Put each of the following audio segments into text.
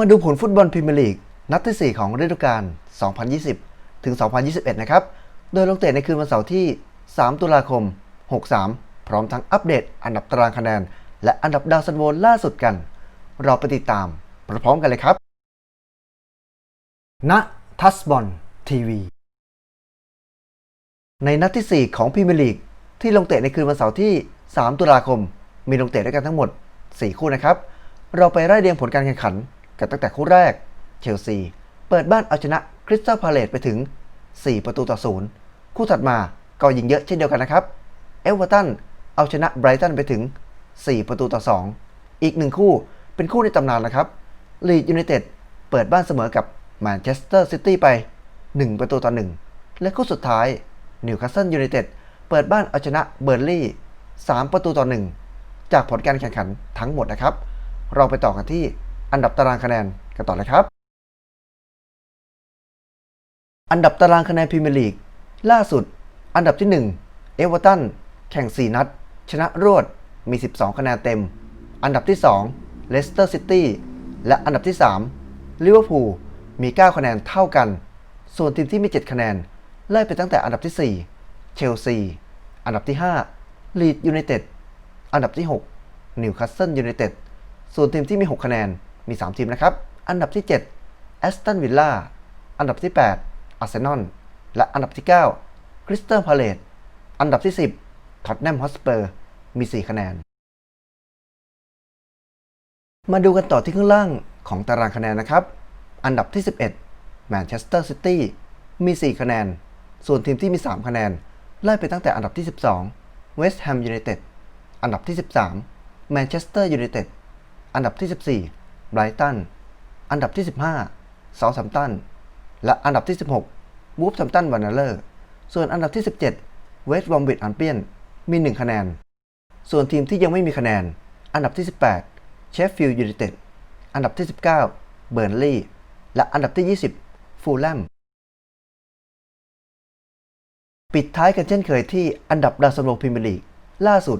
มาดูผลฟุตบอลพรีเมียร์ลีก นัดที่ 4 ของฤดูกาล 2020 ถึง 2021 นะครับ โดยลงเตะในคืนวันเสาร์ที่ 3 ตุลาคม 63 พร้อมทั้งอัปเดตอันดับตารางคะแนน และอันดับดาวซันโวล่าสุดกัน เราไปติดตามพร้อมกันเลยครับ ณ ทัสบอลทีวี ในนัดที่ 4 ของพรีเมียร์ลีก ที่ลงเตะในคืนวันเสาร์ที่ 3 ตุลาคม มีลงเตะด้วยกันทั้งหมด 4 คู่นะครับ เราไปไล่เรียงผลการแข่งขัน กันตั้งแต่คู่แรก เชลซี เปิดบ้านเอาชนะคริสตัลพาเลตไปถึง 4 ประตูต่อ0คู่ถัดมาก็ยิงเยอะเช่นเดียวกันนะครับ เอเวอร์ตันเอาชนะไบรตันไปถึง 4 ประตูต่อ 2 อีกหนึ่งคู่เป็นคู่ในตำนานนะครับ ลีดยูไนเต็ดเปิดบ้านเสมอกับแมนเชสเตอร์ซิตี้ไป 1 ประตูต่อ 1 และคู่สุดท้ายนิวคาสเซิลยูไนเต็ดเปิดบ้านเอาชนะเบอร์ลี่ 3 ประตูต่อ 1 จากผลการแข่งขันทั้งหมดนะครับ เราไปต่อกันที่ อันดับตารางคะแนนกันต่อเลยครับ อันดับตารางคะแนนพรีเมียร์ลีกล่าสุด อันดับที่1เอเวอร์ตันแข่ง 4 นัด ชนะรวดมี 12 คะแนนเต็ม อันดับที่2เลสเตอร์ซิตี้และอันดับที่3ลิเวอร์พูลมี 9 คะแนนเท่ากัน ส่วนทีมที่มี 7 คะแนนไล่ไปตั้งแต่อันดับที่ 4 เชลซี อันดับที่5ลีดยูไนเต็ด อันดับที่ 6 นิวคาสเซิลยูไนเต็ด ส่วนทีมที่มี 6 คะแนน มี 3 ทีมนะครับ อันดับที่7แอสตันวิลล่าอันดับที่ 8 อาร์เซนอล และอันดับที่ 9 คริสตัลพาเลตอันดับที่ 10ท็อตแนมฮอสเปอร์ มี 4 คะแนน มาดูกันต่อที่ข้างล่างของตารางคะแนนนะครับ อันดับที่ 11แมนเชสเตอร์ซิตี้ มี 4 คะแนน ส่วนทีมที่มี 3 คะแนน ไล่ไปตั้งแต่อันดับที่ 12เวสต์แฮมยูไนเต็ด อันดับที่ 13แมนเชสเตอร์ยูไนเต็ด อันดับที่ 14 ไบรตัน อันดับที่ 15เซาท์แฮมตัน และอันดับที่ 16 วูฟแฮมตันวานเนอร์ ส่วนอันดับที่ 17 เวสต์บอมบิดอันเปียน มี 1 คะแนน ส่วนทีมที่ยังไม่มีคะแนน อันดับที่ 18 เชฟฟิลด์ยูไนเต็ด อันดับที่ 19 เบิร์นลีย์ และอันดับที่ 20 ฟูลแลม ปิดท้ายกันเช่นเคยที่อันดับดาวซันโวพรีเมียร์ลีก ล่าสุด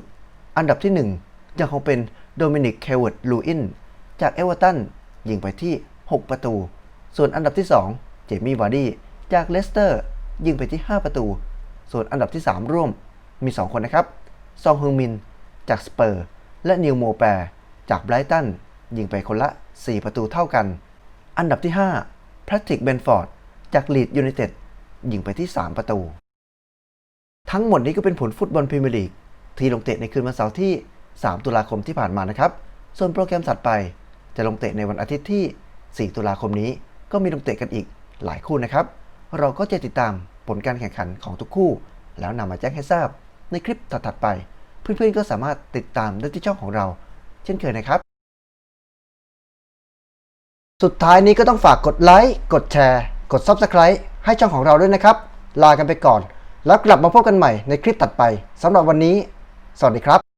อันดับที่ 1 ยังคงเป็นโดมินิก เคเวิร์ดลูอิน จากเอเวอร์ตันยิงไปที่ 6 ประตู ส่วนอันดับที่ 2 เจมี่วาร์ดี้จากเลสเตอร์ยิงไปที่ 5 ประตู ส่วนอันดับที่ 3 ร่วมมี 2 คนนะครับ ซองฮึงมิน จากสเปอร์ และนิวโมแปรจากไบรตันยิงไปคนละ 4 ประตูเท่ากัน อันดับที่5แพทริกเบนฟอร์ดจากลีดยูไนเต็ดยิงไปที่ 3 ประตู ทั้งหมดนี้ก็เป็นผลฟุตบอลพรีเมียร์ลีกที่ลงเตะในคืนวันเสาร์ที่ 3 ตุลาคมที่ผ่านมานะครับ ส่วนโปรแกรมถัดไป จะลงเตะในวันอาทิตย์ที่ 4 ตุลาคมนี้ ก็มีลงเตะกันอีกหลายคู่นะครับ เราก็จะติดตามผลการแข่งขันของทุกคู่ แล้วนำมาแจ้งให้ทราบในคลิปถัดๆไป เพื่อนๆก็สามารถติดตามได้ที่ช่องของเรา เช่นเคยนะครับ สุดท้ายนี้ก็ต้องฝากกดไลค์กดแชร์ กด Subscribe ให้ช่องของเราด้วยนะครับ ลากันไปก่อน แล้วกลับมาพบกันใหม่ในคลิปถัดไปสำหรับวันนี้ สวัสดีครับ